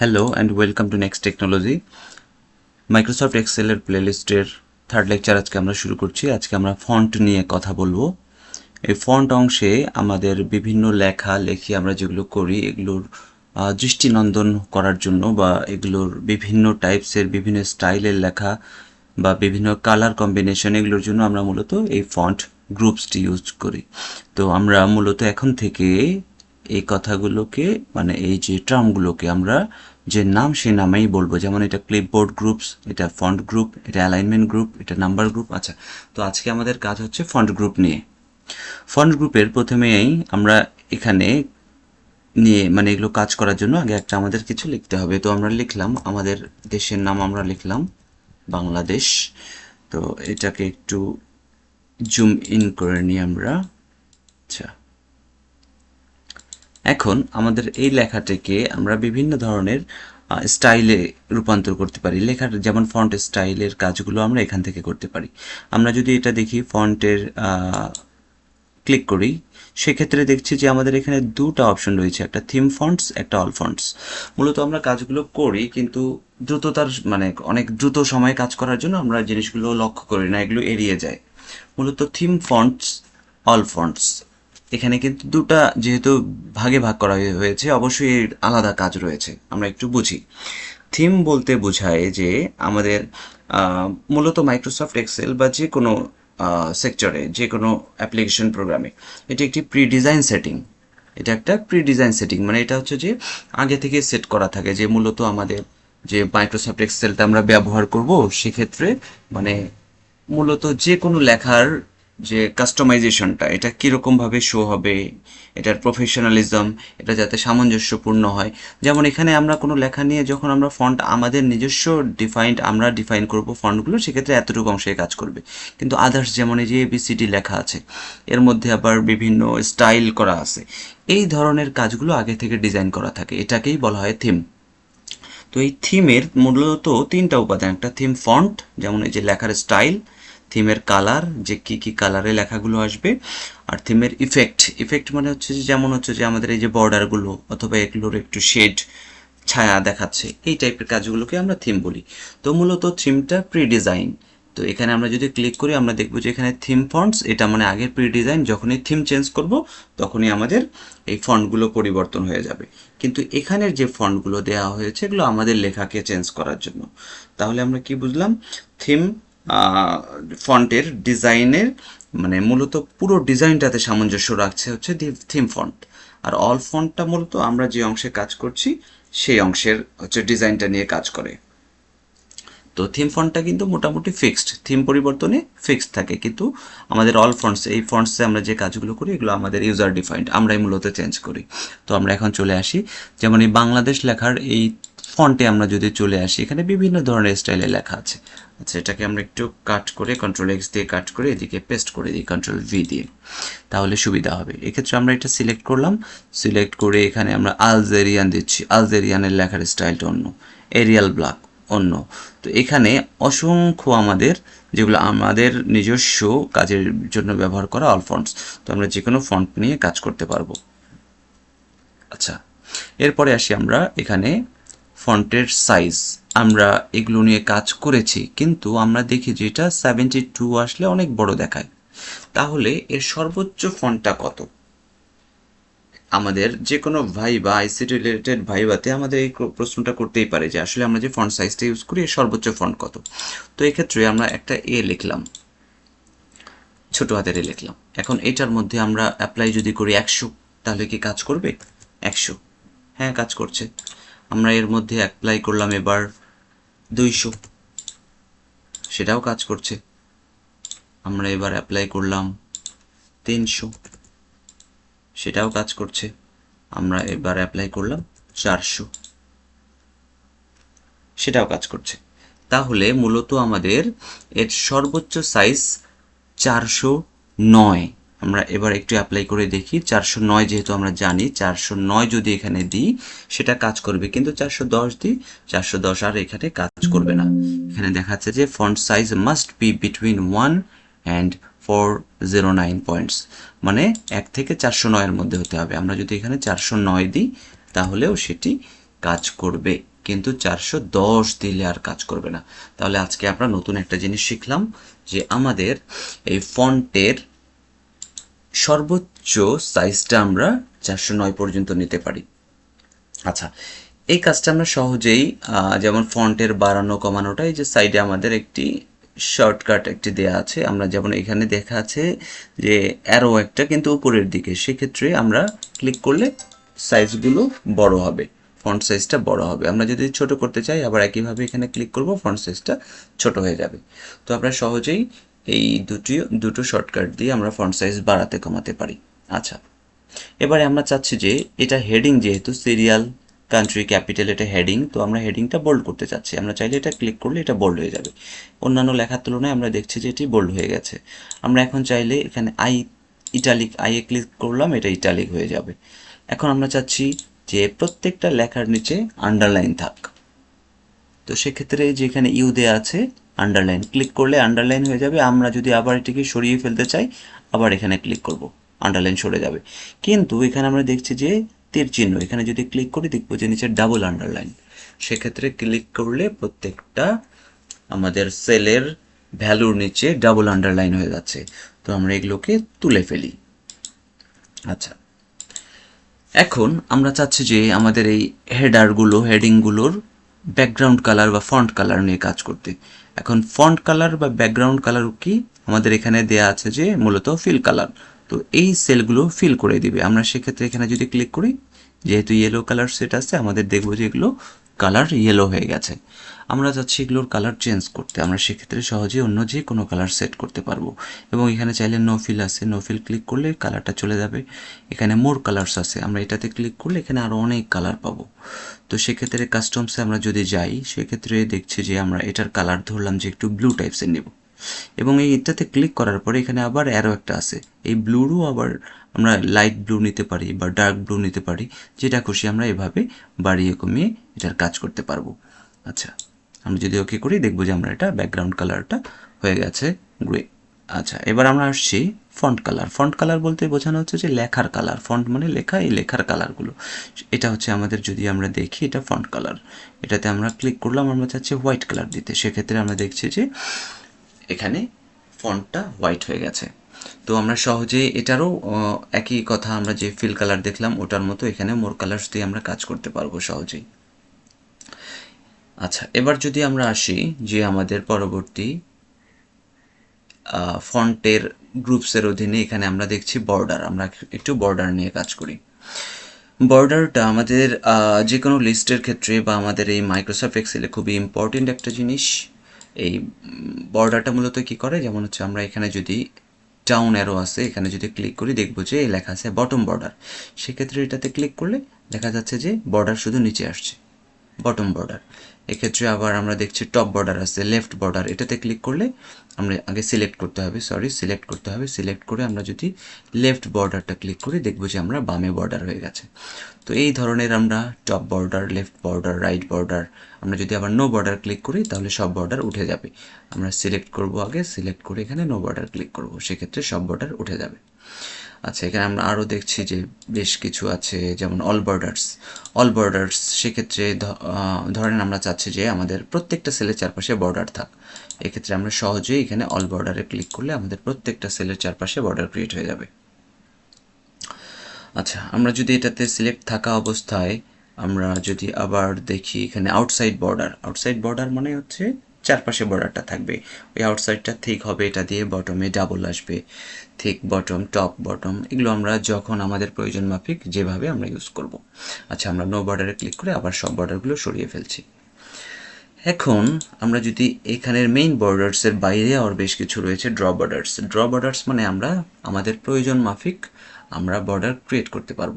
Hello and welcome to next technology Microsoft এক্সেলের প্লেলিস্টের third lecture আজকে আমরা শুরু করছি। আজকে আমরা ফন্ট নিয়ে কথা বলব। এই ফন্ট অংশে আমাদের বিভিন্ন লেখা লেখি আমরা যেগুলো করি, এগুলোর দৃষ্টিনন্দন করার জন্য বা এগুলোর বিভিন্ন টাইপসের বিভিন্ন স্টাইলের লেখা বা বিভিন্ন কালার কম্বিনেশন এগুলোর জন্য আমরা মূলত এই ফন্ট গ্রুপসটি ইউজ করি। তো আমরা মূলত এখন থেকে এই কথাগুলোকে মানে এই যে টার্মগুলোকে আমরা যে নাম সেই নামেই বলব। যেমন এটা ক্লিপবোর্ড গ্রুপস এটা ফন্ট গ্রুপ এটা অ্যালাইনমেন্ট গ্রুপ এটা নাম্বার গ্রুপ আচ্ছা। তো আজকে আমাদের কাজ হচ্ছে ফন্ট গ্রুপ নিয়ে। ফন্ট গ্রুপের প্রথমেই আমরা এখানে নিয়ে মানে এগুলো কাজ করার জন্য আগে একটা আমাদের কিছু লিখতে হবে। তো আমরা লিখলাম, আমাদের দেশের নাম আমরা লিখলাম, বাংলাদেশ। তো এটাকে একটু জুম ইন করে নিই আমরা। আচ্ছা। এখন আমাদের এই লেখাটিকে আমরা বিভিন্ন ধরনের স্টাইলে রূপান্তর করতে পারি। লেখার যেমন ফন্ট স্টাইলের কাজগুলো আমরা এখান থেকে করতে পারি। আমরা যদি এটা দেখি ফন্টের ক্লিক করি, সেক্ষেত্রে দেখছি যে আমাদের এখানে দুটো অপশন রয়েছে, একটা থিম ফন্টস একটা অল ফন্টস মূলত আমরা কাজগুলো করি, কিন্তু দ্রুততার মানে অনেক দ্রুত সময়ে কাজ করার জন্য আমরা জিনিসগুলো লক্ষ্য করি না, এগুলো এড়িয়ে যায়। মূলত থিম ফন্টস অল ফন্টস এখানে কিন্তু দুটা যেহেতু ভাগে ভাগ করা হয়ে- হয়েছে, অবশ্যই এর আলাদা কাজ রয়েছে। আমরা একটু বুঝি। থিম বলতে বোঝায় যে আমাদের মূলত মাইক্রোসফট, এক্সেল বা যে কোনো সেক্টরে, যে কোনো অ্যাপ্লিকেশন প্রোগ্রামে, এটি একটি প্রি ডিজাইন সেটিং এটা একটা প্রি ডিজাইন সেটিং মানে এটা হচ্ছে যে আগে থেকে সেট করা থাকে যে মূলত আমাদের যে মাইক্রোসফট, এক্সেলটা আমরা ব্যবহার করব, সেক্ষেত্রে মানে মূলত যে কোনো লেখার যে কাস্টমাইজেশনটা এটা কীরকমভাবে শো হবে, এটার প্রফেশনালিজম এটা যাতে সামঞ্জস্যপূর্ণ হয়। যেমন এখানে আমরা কোনো লেখা নিয়ে যখন আমরা ফন্ট আমাদের নিজস্ব ডিফাইন্ড আমরা ডিফাইন করব ফন্টগুলো সেক্ষেত্রে এতটুকু অংশে কাজ করবে। কিন্তু আদার্স যেমন এই যে এবিসিডি লেখা আছে, এর মধ্যে আবার বিভিন্ন স্টাইল করা আছে, এই ধরনের কাজগুলো আগে থেকে ডিজাইন করা থাকে। এটাকেই বলা হয় থিম তো এই থিমের মূলত তিনটা উপাদান, একটা থিম ফন্ট যেমন এই যে লেখার স্টাইল থিমের কালার যে কি কি কালারে লেখাগুলো আসবে। আর থিমের ইফেক্ট ইফেক্ট মানে হচ্ছে যে, যেমন হচ্ছে যে, আমাদের এই যে বর্ডারগুলো অথবা এগুলোর একটু শেড ছায়া দেখাচ্ছে, এই টাইপের কাজগুলোকে আমরা থিম বলি। তো মূলত থিমটা প্রি ডিজাইন তো এখানে আমরা যদি ক্লিক করি, আমরা দেখব যে এখানে থিম ফন্টস এটা মানে আগের প্রি ডিজাইন যখনই থিম চেঞ্জ করব, তখনই আমাদের এই ফন্টগুলো পরিবর্তন হয়ে যাবে। কিন্তু এখানের যে ফন্টগুলো দেওয়া হয়েছে, এগুলো আমাদের লেখাকে চেঞ্জ করার জন্য। তাহলে আমরা কি বুঝলাম? থিম ফন্টের ডিজাইনের মানে মূলত পুরো ডিজাইনটাতে সামঞ্জস্য রাখছে হচ্ছে থিম ফন্ট আর অল ফন্টটা মূলত আমরা যে অংশে কাজ করছি, সেই অংশের হচ্ছে ডিজাইনটা নিয়ে কাজ করে। তো থিম ফন্টটা কিন্তু মোটামুটি ফিক্সড থিম পরিবর্তনে ফিক্সড থাকে। কিন্তু আমাদের অল ফন্টস এই ফন্টসে আমরা যে কাজগুলো করি, এগুলো আমাদের ইউজার ডিফাইন্ড আমরাই মূলত চেঞ্জ করি। তো আমরা এখন চলে আসি, যেমন এই বাংলাদেশ লেখার এই ফন্টে আমরা যদি চলে আসি, এখানে বিভিন্ন ধরনের স্টাইলে লেখা আছে। আচ্ছা এটাকে আমরা একটু কাট করে কন্ট্রোল এক্স দিয়ে কাট করে এদিকে পেস্ট করে দিই কন্ট্রোল ভি দিয়ে। তাহলে সুবিধা হবে। এক্ষেত্রে আমরা এটা সিলেক্ট করলাম। সিলেক্ট করে এখানে আমরা আলজেরিয়ান দিচ্ছি। আলজেরিয়ানের লেখার স্টাইলটা অন্য। এরিয়াল ব্ল্যাক অন্য। তো এখানে অসংখ্য আমাদের, যেগুলো আমাদের নিজস্ব কাজের জন্য ব্যবহার করা অল ফন্টস তো আমরা যে কোনো ফন্ট নিয়ে কাজ করতে পারব। আচ্ছা এরপরে আসি আমরা এখানে ফন্টের সাইজ আমরা এগুলো নিয়ে কাজ করেছি, কিন্তু আমরা দেখি যে এটা সেভেন্টি টু আসলে অনেক বড় দেখায়। তাহলে এর সর্বোচ্চ ফন্টটা কত? আমাদের যে কোনো ভাইবা আইসিটি রিলেটেড ভাইবাতে আমাদের এই প্রশ্নটা করতেই পারে যে আসলে আমরা যে ফন্ট সাইজটা ইউজ করি, এর সর্বোচ্চ ফন্ট কত? তো এক্ষেত্রে আমরা একটা এ লিখলাম। ছোট হাতের লিখলাম। এখন এটার মধ্যে আমরা অ্যাপ্লাই যদি করি একশো, তাহলে কি কাজ করবে? একশো। হ্যাঁ কাজ করছে। আমরা এর মধ্যে অ্যাপ্লাই করলাম এবার দুইশো। সেটাও কাজ করছে। আমরা এবার অ্যাপ্লাই করলাম তিনশো। সেটাও কাজ করছে। আমরা এবার অ্যাপ্লাই করলাম চারশো। সেটাও কাজ করছে। তাহলে মূলত আমাদের এর সর্বোচ্চ সাইজ চারশো নয়। আমরা এবার একটু অ্যাপ্লাই করে দেখি। চারশো নয় যেহেতু আমরা জানি, চারশো নয় যদি এখানে দিই, সেটা কাজ করবে। কিন্তু চারশো দশ দিই, চারশো দশ আর এখানে কাজ করবে না। এখানে দেখাচ্ছে যে font size must be between one and four zero nine points মানে এক থেকে চারশো নয়ের মধ্যে হতে হবে। আমরা যদি এখানে চারশো নয় দিই, তাহলেও সেটি কাজ করবে। কিন্তু চারশো দশ দিলে আর কাজ করবে না। তাহলে আজকে আমরা নতুন একটা জিনিস শিখলাম যে আমাদের এই ফন্টের সর্বোচ্চ সাইজটা আমরা চারশো নয় পর্যন্ত নিতে পারি। আচ্ছা এই কাজটা আমরা সহজেই যেমন ফন্টের বাড়ানো, কমানোটা, এই যে সাইডে আমাদের একটি শর্টকাট একটি দেয়া আছে। আমরা যেমন এখানে দেখা আছে যে অ্যারো একটা কিন্তু উপরের দিকে, সেক্ষেত্রে আমরা ক্লিক করলে সাইজগুলো বড় হবে ফন্ট সাইজটা বড় হবে। আমরা যদি ছোট করতে চাই, আবার একইভাবে এখানে ক্লিক করব ফন্ট সাইজটা ছোট হয়ে যাবে। তো আমরা সহজেই এই দুটি, দুটো শর্টকাট দিয়ে আমরা ফন্ট সাইজ বাড়াতে কমাতে পারি। আচ্ছা এবারে আমরা চাচ্ছি যে এটা হেডিং যেহেতু সিরিয়াল কান্ট্রি ক্যাপিটাল এটা হেডিং তো আমরা হেডিংটা বোল্ড করতে চাচ্ছি। আমরা চাইলে এটা ক্লিক করলে এটা বোল্ড হয়ে যাবে। অন্যান্য লেখার তুলনায় আমরা দেখছি যে এটি বোল্ড হয়ে গেছে। আমরা এখন চাইলে এখানে আই ইটালিক আইয়ে ক্লিক করলাম, এটা ইটালিক হয়ে যাবে। এখন আমরা চাচ্ছি যে প্রত্যেকটা লেখার নিচে আন্ডারলাইন থাক। তো সেক্ষেত্রে যেখানে ইউ দেয়া আছে আন্ডারলাইন ক্লিক করলে আন্ডারলাইন হয়ে যাবে। আমরা যদি আবার এটিকে সরিয়ে ফেলতে চাই, আবার এখানে ক্লিক করব আন্ডারলাইন সরে যাবে। কিন্তু এখানে আমরা দেখছি যে তীর চিহ্ন, এখানে যদি ক্লিক করি দেখব যে নিচে ডাবল আন্ডারলাইন সেক্ষেত্রে ক্লিক করলে প্রত্যেকটা আমাদের সেলের ভ্যালুর নিচে ডাবল আন্ডারলাইন হয়ে যাচ্ছে। তো আমরা এগুলোকে তুলে ফেলি। আচ্ছা। এখন আমরা চাচ্ছি যে আমাদের এই হেডারগুলো হেডিংগুলোর ব্যাকগ্রাউন্ড কালার বা ফন্ট কালার নিয়ে কাজ করতে। এখন ফন্ট কালার বা ব্যাকগ্রাউন্ড কালার কি? আমাদের এখানে দেয়া আছে যে মূলত ফিল কালার তো এই সেলগুলো ফিল করে দিবে। আমরা সেক্ষেত্রে এখানে যদি ক্লিক করি, যেহেতু ইয়েলো কালার সেট আছে, আমাদের দেখব যে এগুলো কালার ইয়েলো হয়ে গেছে। আমরা চাচ্ছি এগুলোর কালার চেঞ্জ করতে। আমরা সেক্ষেত্রে সহজে অন্য যে কোনো কালার সেট করতে পারব। এবং এখানে চাইলে নো ফিল আছে। নো ফিল ক্লিক করলে কালারটা চলে যাবে। এখানে মোর কালার্স আছে। আমরা এটাতে ক্লিক করলে এখানে আরও অনেক কালার পাবো। তো সেক্ষেত্রে কাস্টমসে আমরা যদি যাই, সেক্ষেত্রে দেখছি যে আমরা এটার কালার ধরলাম যে একটু ব্লু টাইপসের নেব। এবং এই এটাতে ক্লিক করার পরে এখানে আবার অ্যারো একটা আছে। এই ব্লুরও আবার আমরা লাইট ব্লু নিতে পারি বা ডার্ক ব্লু নিতে পারি। যেটা খুশি আমরা এভাবে বাড়িয়ে কমিয়ে এটার কাজ করতে পারব। আচ্ছা। আমরা যদি ওকে করি, দেখব যে আমরা এটা ব্যাকগ্রাউন্ড কালারটা হয়ে গেছে গ্রে আচ্ছা এবার আমরা আসছি ফন্ট কালার ফন্ট কালার বলতে বোঝানো হচ্ছে যে লেখার কালার ফন্ট মানে লেখা, এই লেখার কালারগুলো এটা হচ্ছে আমাদের যদি আমরা দেখি, এটা ফন্ট কালার এটাতে আমরা ক্লিক করলাম, আমরা চাচ্ছি হোয়াইট কালার দিতে। সেক্ষেত্রে আমরা দেখছি যে এখানে ফন্টটা হোয়াইট হয়ে গেছে। তো আমরা সহজে এটারও একই কথা আমরা যে ফিল কালার দেখলাম, ওটার মতো এখানে মোর কালার্স দিয়ে আমরা কাজ করতে পারব সহজেই। আচ্ছা এবার যদি আমরা আসি যে আমাদের পরবর্তী ফন্টের গ্রুপসের অধীনে এখানে আমরা দেখছি বর্ডার। আমরা একটু বর্ডার নিয়ে কাজ করি। বর্ডারটা আমাদের যে কোনো লিস্টের ক্ষেত্রে বা আমাদের এই মাইক্রোসফট এক্সেলে খুবই ইম্পর্টেন্ট একটা জিনিস। এই বর্ডারটা মূলত কি করে? যেমন হচ্ছে আমরা এখানে যদি ডাউন অ্যারো আছে, এখানে যদি ক্লিক করি দেখব যে লেখা আছে বটম বর্ডার। সেক্ষেত্রে এটাতে ক্লিক করলে দেখা যাচ্ছে যে বর্ডার শুধু নিচে আসছে। বটম বর্ডার এক্ষেত্রে আবার আমরা দেখছি টপ বর্ডার আছে লেফট বর্ডার এটাতে ক্লিক করলে আমরা আগে সিলেক্ট করতে হবে সরি সিলেক্ট করতে হবে সিলেক্ট করে আমরা যদি লেফট বর্ডারটা ক্লিক করি, দেখব যে আমরা বামে বর্ডার হয়ে গেছে। তো এই ধরনের আমরা top border left border right border আমরা যদি আবার নো বর্ডার ক্লিক করি, তাহলে সব বর্ডার উঠে যাবে। আমরা সিলেক্ট করব আগে সিলেক্ট করে এখানে নো বর্ডার ক্লিক করব, সেক্ষেত্রে সব বর্ডার উঠে যাবে। আচ্ছা এখানে আমরা আরও দেখছি যে বেশ কিছু আছে, যেমন অল বর্ডার্স অল বর্ডার্স সেক্ষেত্রে ধরেন আমরা চাচ্ছি যে আমাদের প্রত্যেকটা সেলের চারপাশে বর্ডার থাক। এক্ষেত্রে আমরা সহজেই এখানে অল বর্ডারে ক্লিক করলে আমাদের প্রত্যেকটা সেলের চারপাশে বর্ডার ক্রিয়েট হয়ে যাবে। আচ্ছা আমরা যদি এটাতে সিলেক্ট থাকা অবস্থায় আমরা যদি আবার দেখি এখানে আউটসাইড বর্ডার আউটসাইড বর্ডার মানে হচ্ছে চারপাশে বর্ডারটা থাকবে। ওই আউটসাইডটা ঠিক হবে, এটা দিয়ে বটমে ডাবল আসবে। থিক বটম টপ বটম এগুলো আমরা যখন আমাদের প্রয়োজন মাফিক যেভাবে আমরা ইউজ করব। আচ্ছা আমরা নো বর্ডারে ক্লিক করে আবার সব বর্ডারগুলো সরিয়ে ফেলছি। এখন আমরা যদি এখানের মেইন বর্ডার্সের বাইরে আর বেশ কিছু রয়েছে ড্র বর্ডার্স ড্র বর্ডার্স মানে আমরা আমাদের প্রয়োজন মাফিক আমরা বর্ডার ক্রিয়েট করতে পারব।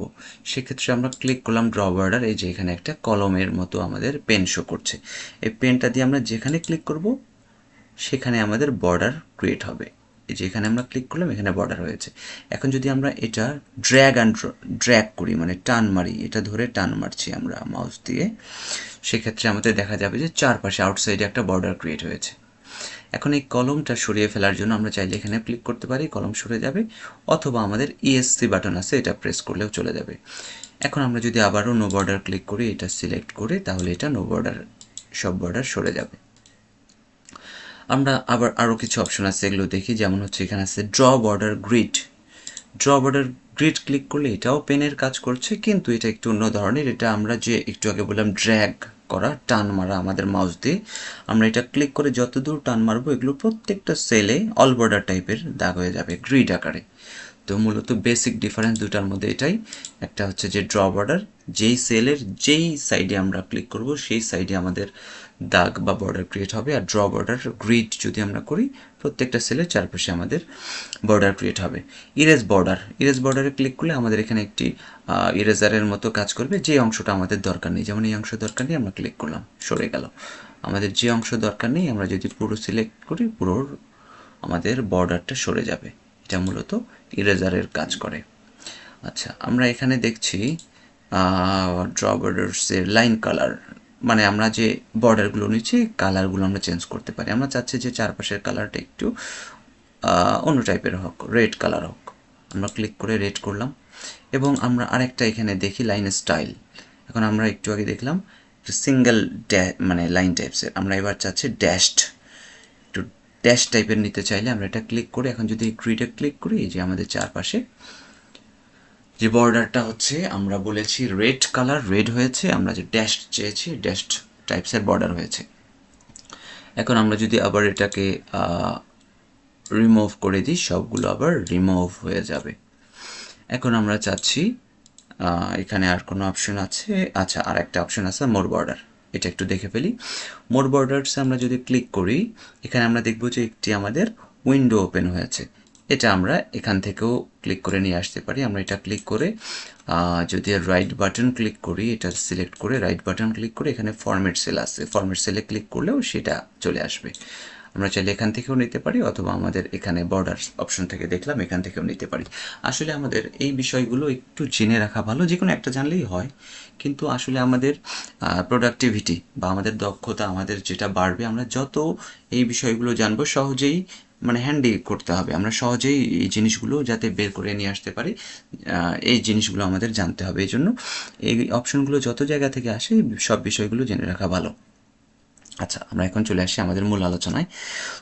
সেক্ষেত্রে আমরা ক্লিক করলাম ড্র বর্ডার এই যে এখানে একটা কলমের মতো আমাদের পেন শো করছে। এই পেনটা দিয়ে আমরা যেখানে ক্লিক করব, সেখানে আমাদের বর্ডার ক্রিয়েট হবে। এই যে এখানে আমরা ক্লিক করলাম, এখানে বর্ডার হয়েছে। এখন যদি আমরা এটা ড্র্যাগ অ্যান্ড ড্র্যাগ করি মানে টান মারি, এটা ধরে টান মারছি আমরা মাউস দিয়ে, সেক্ষেত্রে আমাদের দেখা যাবে যে চারপাশে আউটসাইডে একটা বর্ডার ক্রিয়েট হয়েছে। এখন এই কলমটা সরিয়ে ফেলার জন্য আমরা চাইলে এখানে ক্লিক করতে পারি, কলম সরে যাবে, অথবা আমাদের ইএসসি বাটন আছে, এটা প্রেস করলেও চলে যাবে। এখন আমরা যদি আবারও নো বর্ডার ক্লিক করি, এটা সিলেক্ট করে, তাহলে এটা নো বর্ডার সব বর্ডার সরে যাবে। আমরা আবার আরও কিছু অপশন আছে, এগুলো দেখি, যেমন হচ্ছে এখানে আছে draw border grid draw border grid click করলে এটাও পেনের কাজ করছে, কিন্তু এটা একটু অন্য ধরনের, এটা আমরা যে একটু আগে বললাম ড্র্যাগ করা, টান মারা আমাদের মাউস দিয়ে। আমরা এটা ক্লিক করে যত দূর টান মারবো, এগুলো প্রত্যেকটা সেলে অল বর্ডার টাইপের দাগ হয়ে যাবে গ্রিড আকারে। তো মূলত বেসিক ডিফারেন্স দুটার মধ্যে এটাই। একটা হচ্ছে যে ড্র বর্ডার যেই সেলের যেই সাইডে আমরা ক্লিক করব, সেই সাইডে আমাদের দাগ বা বর্ডার ক্রিয়েট হবে আর ড্র বর্ডার গ্রিড যদি আমরা করি, প্রত্যেকটা সেলের চারপাশে আমাদের বর্ডার ক্রিয়েট হবে। ইরেজ বর্ডার ইরেজ বর্ডারে ক্লিক করলে আমাদের এখানে একটি ইরেজারের মতো কাজ করবে, যে অংশটা আমাদের দরকার নেই। যেমন এই অংশ দরকার নেই, আমরা ক্লিক করলাম, সরে গেল। আমাদের যে অংশ দরকার নেই, আমরা যদি পুরো সিলেক্ট করি পুরো আমাদের বর্ডারটা সরে যাবে। এটা মূলত ইরেজারের কাজ করে। আচ্ছা আমরা এখানে দেখছি ড্র বর্ডার্সের লাইন কালার মানে আমরা যে বর্ডারগুলো নিচ্ছি কালারগুলো আমরা চেঞ্জ করতে পারি। আমরা চাচ্ছি যে চারপাশের কালারটা একটু অন্য টাইপের হোক রেড কালার হোক। আমরা ক্লিক করে রেড করলাম। এবং আমরা আরেকটা এখানে দেখি লাইন স্টাইল এখন আমরা একটু আগে দেখলাম সিঙ্গেল মানে লাইন টাইপসের আমরা এবার চাচ্ছি ড্যাশড একটু ড্যাশ টাইপের নিতে চাইলে আমরা এটা ক্লিক করে, এখন যদি গ্রিডে ক্লিক করি যে আমাদের চারপাশে যে বর্ডারটা হচ্ছে, আমরা বলেছি রেড কালার রেড হয়েছে, আমরা যে ড্যাশ চেয়েছি ড্যাশ টাইপসের বর্ডার হয়েছে। এখন আমরা যদি আবার এটাকে রিমুভ করে দিই, সবগুলো আবার রিমুভ হয়ে যাবে। এখন আমরা চাচ্ছি এখানে আর কোনো অপশন আছে? আচ্ছা আর একটা অপশন আছে, মোর বর্ডার এটা একটু দেখে ফেলি। মোর বর্ডারসে আমরা যদি ক্লিক করি, এখানে আমরা দেখব যে একটি আমাদের উইন্ডো ওপেন হয়েছে। এটা আমরা এখান থেকেও ক্লিক করে নিয়ে আসতে পারি। আমরা এটা ক্লিক করে যদি রাইট বাটন ক্লিক করি, এটা সিলেক্ট করে রাইট বাটন ক্লিক করে এখানে ফরম্যাট সেল আছে ফরম্যাট সেলে ক্লিক করলেও সেটা চলে আসবে। আমরা চাইলে এখান থেকেও নিতে পারি অথবা আমাদের এখানে বর্ডার অপশন থেকে দেখলাম, এখান থেকেও নিতে পারি। আসলে আমাদের এই বিষয়গুলো একটু জেনে রাখা ভালো যে কোনো একটা জানলেই হয়। কিন্তু আসলে আমাদের প্রোডাক্টিভিটি বা আমাদের দক্ষতা, আমাদের যেটা বাড়বে, আমরা যত এই বিষয়গুলো জানব, সহজেই মানে হ্যান্ডি করতে হবে। আমরা সহজেই এই জিনিসগুলো যাতে বের করে নিয়ে আসতে পারি এই জিনিসগুলো আমাদের জানতে হবে। এই জন্য এই অপশনগুলো যত জায়গা থেকে আসে, সব বিষয়গুলো জেনে রাখা ভালো। আচ্ছা আমরা এখন চলে আসি আমাদের মূল আলোচনায়।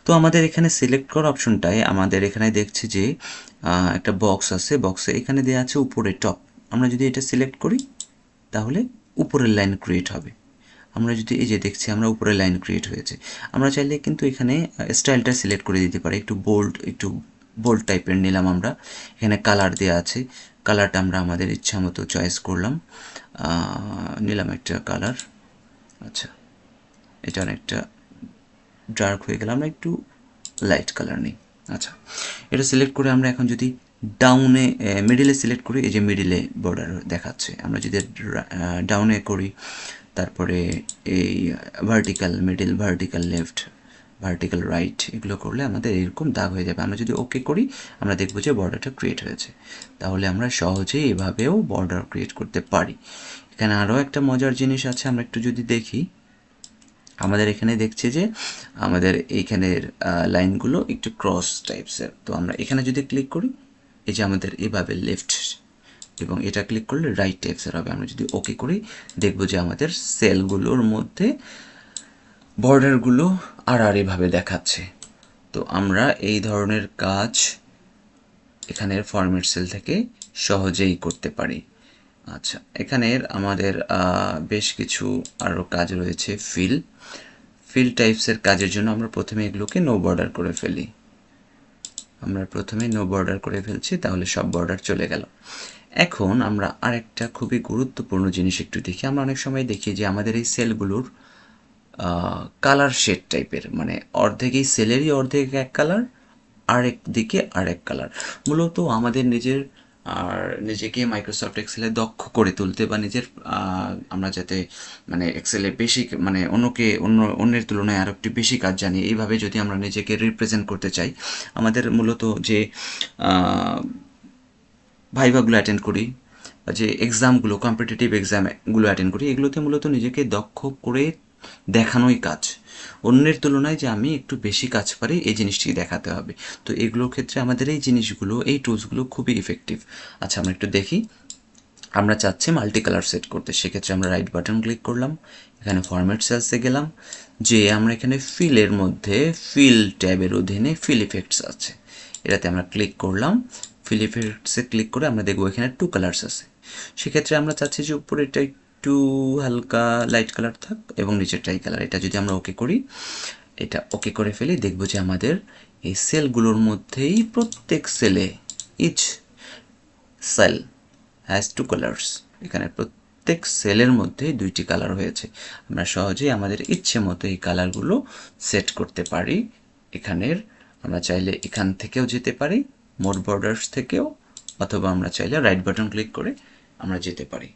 তো আমাদের এখানে সিলেক্ট করা অপশনটায় আমাদের এখানে দেখছি যে একটা বক্স আছে। বক্সে এখানে দেওয়া আছে উপরে টপ আমরা যদি এটা সিলেক্ট করি, তাহলে উপরের লাইন ক্রিয়েট হবে। আমরা যদি এই যে দেখছি, আমরা উপরে লাইন ক্রিয়েট হয়েছে। আমরা চাইলে কিন্তু এখানে স্টাইলটা সিলেক্ট করে দিতে পারি। একটু বোল্ড একটু বোল্ড টাইপের নিলাম আমরা। এখানে কালার দেওয়া আছে। কালারটা আমরা আমাদের ইচ্ছা মতো চয়েস করলাম। নিলাম একটা কালার আচ্ছা এটা অনেকটা ডার্ক হয়ে গেল। আমরা একটু লাইট কালার নিই। আচ্ছা এটা সিলেক্ট করে আমরা এখন যদি ডাউনে মিডিলে সিলেক্ট করি, এই যে মিডিলে বর্ডার দেখাচ্ছে। আমরা যদি ডাউনে করি তারপরে এই vertical middle vertical left vertical right এগুলো করলে আমাদের এরকম দাগ হয়ে যাবে। আমরা যদি ওকে করি, আমরা দেখব যে বর্ডারটা ক্রিয়েট হয়েছে। তাহলে আমরা সহজেই এভাবেও বর্ডার ক্রিয়েট করতে পারি। এখানে আরও একটা মজার জিনিস আছে, আমরা একটু যদি দেখি। আমাদের এখানে দেখছি যে আমাদের এইখানের লাইনগুলো একটু ক্রস টাইপসের তো আমরা এখানে যদি ক্লিক করি, এই যে আমাদের এভাবে লেফট এবং এটা ক্লিক করলে রাইট টাইপসের হবে। আমরা যদি ওকে করি, দেখব যে আমাদের সেলগুলোর মধ্যে বর্ডারগুলো আর আর এভাবে দেখাচ্ছে। তো আমরা এই ধরনের কাজ এখানের ফরম্যাট সেল থেকে সহজেই করতে পারি। আচ্ছা এখানের আমাদের বেশ কিছু আরও কাজ রয়েছে ফিল ফিল টাইপসের কাজের জন্য আমরা প্রথমে এগুলোকে নো বর্ডার করে ফেলি। আমরা প্রথমে নো বর্ডার করে ফেলছি, তাহলে সব বর্ডার চলে গেল। এখন আমরা আরেকটা খুবই গুরুত্বপূর্ণ জিনিস একটু দেখি। আমরা অনেক সময় দেখি যে আমাদের এই সেলগুলোর কালার শেড টাইপের মানে অর্ধেকই সেলেরই অর্ধেক এক কালার আরেক দিকে আরেক কালার মূলত আমাদের নিজের, আর নিজেকে মাইক্রোসফট এক্সেলে দক্ষ করে তুলতে বা নিজের আমরা যাতে মানে এক্সেলে বেশি মানে অন্যকে, অন্য, অন্যের তুলনায় আরও একটু বেশি কাজ জানি, এইভাবে যদি আমরা নিজেকে রিপ্রেজেন্ট করতে চাই, আমাদের মূলত যে ভাইভাগুলো অ্যাটেন্ড করি যে এক্সামগুলো কম্পিটিটিভ এক্সামগুলো অ্যাটেন্ড করি, এগুলোতে মূলত নিজেকে দক্ষ করে দেখানোই কাজ। অন্যের তুলনায় যে আমি একটু বেশি কাজ পারি, এই জিনিসটি দেখাতে হবে। তো এগুলোর ক্ষেত্রে আমাদের এই জিনিসগুলো, এই টুলসগুলো খুবই ইফেক্টিভ আচ্ছা আমরা একটু দেখি। আমরা চাচ্ছি মাল্টি কালার সেট করতে। সেক্ষেত্রে আমরা রাইট বাটন ক্লিক করলাম। এখানে ফরম্যাট সেলসে গেলাম। যে আমরা এখানে ফিলের মধ্যে ফিল ট্যাবের অধীনে ফিল ইফেক্টস আছে। এটাতে আমরা ক্লিক করলাম। ফিল ইফেক্টসে ক্লিক করে আমরা দেখব এখানে টু কালার্স আছে। সেক্ষেত্রে আমরা চাচ্ছি যে উপরে এটা একটু হালকা লাইট কালার থাক এবং নিচেরটাই কালার এটা যদি আমরা ওকে করি, এটা ওকে করে ফেলি দেখব যে আমাদের এই সেলগুলোর মধ্যেই প্রত্যেক সেলে each cell has two colours এখানে প্রত্যেক সেলের মধ্যে দুইটি কালার হয়েছে। আমরা সহজেই আমাদের ইচ্ছে মতো এই কালারগুলো সেট করতে পারি। এখানের আমরা চাইলে এখান থেকেও যেতে পারি। মোড বর্ডার্স থেকেও, অথবা আমরা চাইলে রাইট বাটন ক্লিক করে আমরা যেতে পারি।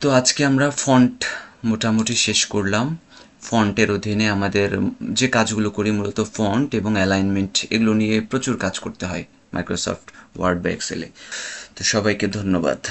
তো আজকে আমরা ফন্ট মোটামুটি শেষ করলাম। ফন্টের অধীনে আমাদের যে কাজগুলো করি মূলত ফন্ট এবং অ্যালাইনমেন্ট এগুলো নিয়ে প্রচুর কাজ করতে হয় মাইক্রোসফট ওয়ার্ড বা এক্সেলে তো সবাইকে ধন্যবাদ।